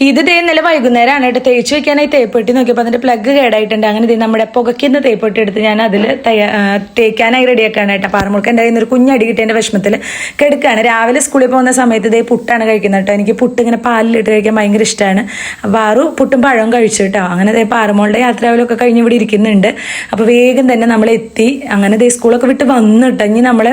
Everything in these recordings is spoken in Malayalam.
ഇത് ഇതേ ഇന്നലെ വൈകുന്നേരമാണ് കേട്ടോ. തേച്ച് വെക്കാനായി തേപ്പെട്ടി നോക്കിയപ്പോൾ അതിന്റെ പ്ലഗ് കേടായിട്ടുണ്ട്. അങ്ങനെ ദേ നമ്മുടെ പുകയ്ക്കുന്ന തേപ്പെട്ടി എടുത്ത് ഞാൻ അതിൽ തേക്കാനായി റെഡിയാക്കാണ് കേട്ടോ. പാറമുൾക്ക് എന്റെ കയ്യിൽ ഒരു കുഞ്ഞടി കിട്ടിയതിന്റെ വിഷമത്തിൽ കെടുക്കുകയാണ് രാവിലെ സ്കൂളിൽ പോകുന്ന സമയത്ത് ഇതേ പുട്ടാണ് കഴിക്കുന്നത് കേട്ടോ. എനിക്ക് പുട്ട് ഇങ്ങനെ പാലിലിട്ട് കഴിക്കാൻ ഭയങ്കര ഇഷ്ടമാണ് വാറു പുട്ടും പഴവും കഴിച്ചു കേട്ടോ. അങ്ങനെ ഇതേ പാറമോളുടെ യാത്രാവിലൊക്കെ കഴിഞ്ഞ് ഇവിടെ ഇരിക്കുന്നുണ്ട്. അപ്പോൾ വേഗം തന്നെ നമ്മൾ എത്തി. അങ്ങനെ ദേ സ്കൂളൊക്കെ വിട്ട് വന്നു ഇനി നമ്മൾ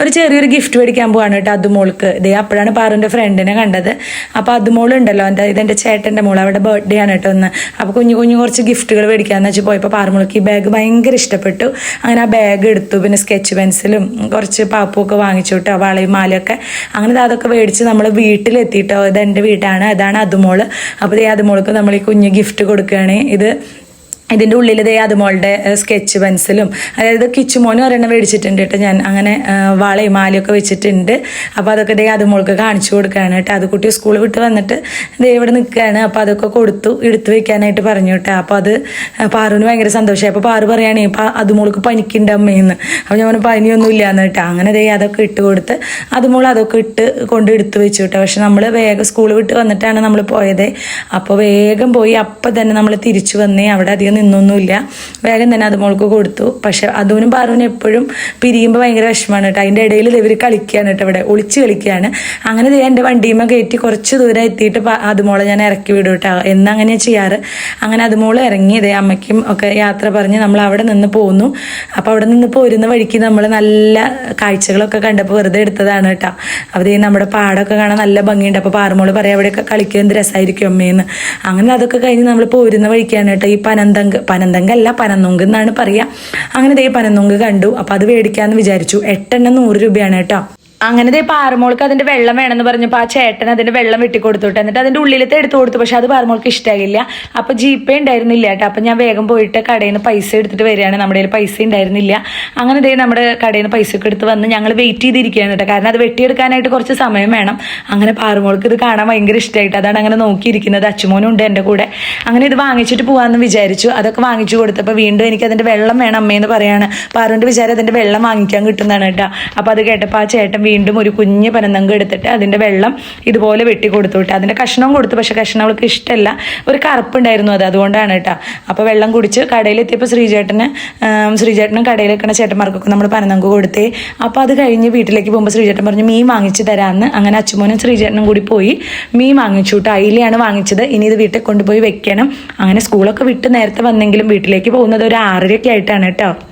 ഒരു ചെറിയൊരു ഗിഫ്റ്റ് മേടിക്കാൻ പോവാണ് കേട്ടോ. അതുമോൾക്ക്. ദേ അപ്പോഴാണ് പാറുവിന്റെ ഫ്രണ്ടിനെ കണ്ടത്. അപ്പോൾ അതുമോളുണ്ടല്ലോ. എന്റെ ചേട്ടന്റെ മോൾ അവിടെ ബർത്ത്ഡേ ആണ് കേട്ടോ ഒന്ന് അപ്പോൾ കുഞ്ഞു കുഞ്ഞു കുറച്ച് ഗിഫ്റ്റുകൾ മേടിക്കാന്ന് വെച്ച് പോയപ്പോൾ പാറമുളക്ക് ഈ ബാഗ് ഭയങ്കര ഇഷ്ടപ്പെട്ടു. അങ്ങനെ ആ ബാഗ് എടുത്തു പിന്നെ സ്കെച്ച് പെൻസിലും കുറച്ച് പാപ്പുമൊക്കെ വാങ്ങിച്ചു കേട്ടോ വളയും മാലയൊക്കെ. അങ്ങനെ അതൊക്കെ മേടിച്ച് നമ്മൾ വീട്ടിലെത്തിയിട്ടോ. ഇത് എന്റെ വീടാണ് അതാണ് അതുമോൾ. അപ്പോൾ ഈ അതുമോൾക്ക് നമ്മൾ ഈ കുഞ്ഞ് ഗിഫ്റ്റ് കൊടുക്കുകയാണ്. ഇത് ഇതിന്റെ ഉള്ളിൽ ദേ അതുമോളുടെ സ്കെച്ച് പെൻസിലും അതായത് കിച്ചുമോനും ഒരെണ്ണം മേടിച്ചിട്ടുണ്ട് കേട്ടോ. ഞാൻ അങ്ങനെ വാളയും മാലയൊക്കെ വെച്ചിട്ടുണ്ട്. അപ്പോൾ അതൊക്കെ ദേ അതുമോൾക്ക് കാണിച്ചു കൊടുക്കുകയാണ് കേട്ടോ. അത് കുട്ടി സ്കൂൾ വിട്ട് വന്നിട്ട് ദേ ഇവിടെ നിൽക്കുകയാണ്. അപ്പോൾ അതൊക്കെ കൊടുത്തു എടുത്തു വെക്കാനായിട്ട് പറഞ്ഞു കേട്ടോ. അപ്പോൾ അത് പാറുവിന് ഭയങ്കര സന്തോഷമായി. അപ്പോൾ പാറു പറയുകയാണെ ഇപ്പോൾ അതുമോൾക്ക് പനിക്കുണ്ട് അമ്മയെന്ന് അപ്പോൾ ഞാൻ പറഞ്ഞു പനിയൊന്നും ഇല്ലയെന്ന് കേട്ടോ. അങ്ങനെ ദേ അതൊക്കെ ഇട്ട് കൊടുത്ത് അതുമോൾ അതൊക്കെ ഇട്ട് കൊണ്ട് എടുത്തു വെച്ചു കേട്ടോ. പക്ഷെ നമ്മൾ വേഗം സ്കൂൾ വിട്ട് വന്നിട്ടാണ് നമ്മൾ പോയത്. അപ്പോൾ വേഗം പോയി അപ്പം തന്നെ നമ്മൾ തിരിച്ചു വന്നേ. അവിടെ അധികം നിന്നൊന്നുമില്ല. വേഗം തന്നെ അത് മോൾക്ക് കൊടുത്തു. പക്ഷെ അതുവിനും പാറുവിനും എപ്പോഴും പിരിയുമ്പോൾ ഭയങ്കര വിഷമമാണ് കേട്ടോ. അതിന്റെ ഇടയിൽ ഇവർ കളിക്കുകയാണ് കേട്ടോ ഇവിടെ. ഒളിച്ച് കളിക്കുകയാണ്. അങ്ങനെ എന്റെ വണ്ടിയുമ്മ കയറ്റി കുറച്ച് ദൂരം എത്തിയിട്ട് അത് അതുമോളെ ഞാൻ ഇറക്കി വിടും കേട്ടോ. എന്നങ്ങനെ ചെയ്യാറ്. അങ്ങനെ അതുമോൾ ഇറങ്ങി ഇറങ്ങിയത് അമ്മയ്ക്കും ഒക്കെ യാത്ര പറഞ്ഞ് നമ്മൾ അവിടെ നിന്ന് പോന്നു. അപ്പോൾ അവിടെ നിന്ന് പോരുന്ന വഴിക്ക് നമ്മൾ നല്ല കാഴ്ചകളൊക്കെ കണ്ടപ്പോൾ വെറുതെ എടുത്തതാണ് കേട്ടോ. അവർ നമ്മുടെ പാടൊക്കെ കാണാൻ നല്ല ഭംഗിയുണ്ട്. അപ്പോൾ പാറുമോൾ പറയാം അവിടെയൊക്കെ കളിക്കുക എന്ത് രസമായിരിക്കും അമ്മയെന്ന് അങ്ങനെ അതൊക്കെ കഴിഞ്ഞ് നമ്മൾ പോരുന്ന വഴിക്കാണ് കേട്ടോ ഈ പനന്തങ്ക് പനന്തങ്ക് അല്ല പനന്നുങ്ക് എന്നാണ് പറയുക അങ്ങനെ ദേ പനന്നുങ്ക് കണ്ടു. അപ്പോൾ അത് മേടിക്കാമെന്ന് വിചാരിച്ചു. എട്ടെണ്ണം നൂറ് രൂപയാണ് കേട്ടോ. അങ്ങനെ ദേ പാറമോൾക്ക് അതിന്റെ വെള്ളം വേണമെന്ന് പറഞ്ഞപ്പോൾ ആ ചേട്ടൻ അതിന്റെ വെള്ളം വെട്ടിക്കൊടുത്തോട്ടെ എന്നിട്ട് അതിന്റെ ഉള്ളിലത്തെ എടുത്തു കൊടുത്തു. പക്ഷെ അത് പാറമോൾക്ക് ഇഷ്ടമായില്ല അപ്പൊ ജീപ്പേ ഉണ്ടായിരുന്നില്ല കേട്ടോ. അപ്പൊ ഞാൻ വേഗം പോയിട്ട് കടയിൽ നിന്ന് പൈസ എടുത്തിട്ട് വരികയാണ്. നമ്മുടെ കയ്യിൽ പൈസ ഉണ്ടായിരുന്നില്ല. അങ്ങനെ ദേ നമ്മുടെ കടയിൽ നിന്ന് പൈസ ഒക്കെ എടുത്ത് വന്ന് ഞങ്ങൾ വെയിറ്റ് ചെയ്തിരിക്കുകയാണ് കേട്ടോ. കാരണം അത് വെട്ടിയെടുക്കാനായിട്ട് കുറച്ച് സമയം വേണം. അങ്ങനെ പാറമോൾക്ക് ഇത് കാണാൻ ഭയങ്കര ഇഷ്ടമായിട്ട് അതാണ് അങ്ങനെ നോക്കിയിരിക്കുന്നത്. അച്ഛമോനും ഉണ്ട് എന്റെ കൂടെ. അങ്ങനെ ഇത് വാങ്ങിച്ചിട്ട് പോകാമെന്ന് വിചാരിച്ചു. അതൊക്കെ വാങ്ങിച്ചു കൊടുത്തപ്പോൾ വീണ്ടും എനിക്ക് അതിന്റെ വെള്ളം വേണം അമ്മയെന്ന് പറയാണ്. പാറുവിന്റെ വിചാരം അതിന്റെ വെള്ളം വാങ്ങിക്കാൻ കിട്ടുന്നതാണ് കേട്ടോ. അപ്പോൾ അത് കേട്ടപ്പോൾ ആ ചേട്ടൻ വീണ്ടും ഒരു കുഞ്ഞ് പനന്തങ്ക എടുത്തിട്ട് അതിന്റെ വെള്ളം ഇതുപോലെ വെട്ടി കൊടുത്തു കേട്ടോ അതിന്റെ കഷ്ണം കൊടുത്തു പക്ഷേ കഷ്ണം അവൾക്ക് ഇഷ്ടമല്ല ഒരു കറുപ്പുണ്ടായിരുന്നു അത് അതുകൊണ്ടാണ് കേട്ടോ. അപ്പോൾ വെള്ളം കുടിച്ച് കടയിലെത്തിയപ്പോൾ ശ്രീചേട്ടന് ശ്രീചേട്ടനും കടയിൽ വെക്കണ ചേട്ടന്മാർക്കൊക്കെ നമ്മൾ പനന്തങ്ക കൊടുത്തേ. അപ്പോൾ അത് കഴിഞ്ഞ് വീട്ടിലേക്ക് പോകുമ്പോൾ ശ്രീചേട്ടൻ പറഞ്ഞു മീൻ വാങ്ങിച്ച് തരാമെന്ന് അങ്ങനെ അച്ഛമോനും ശ്രീചേട്ടനും കൂടി പോയി മീൻ വാങ്ങിച്ചു കേട്ടോ അയിലെയാണ് വാങ്ങിച്ചത്. ഇനി ഇത് വീട്ടിൽ കൊണ്ടുപോയി വെക്കണം. അങ്ങനെ സ്കൂളൊക്കെ വിട്ട് നേരത്തെ വന്നെങ്കിലും വീട്ടിലേക്ക് പോകുന്നത് ഒരു ആറരയൊക്കെ ആയിട്ടാണ് കേട്ടോ.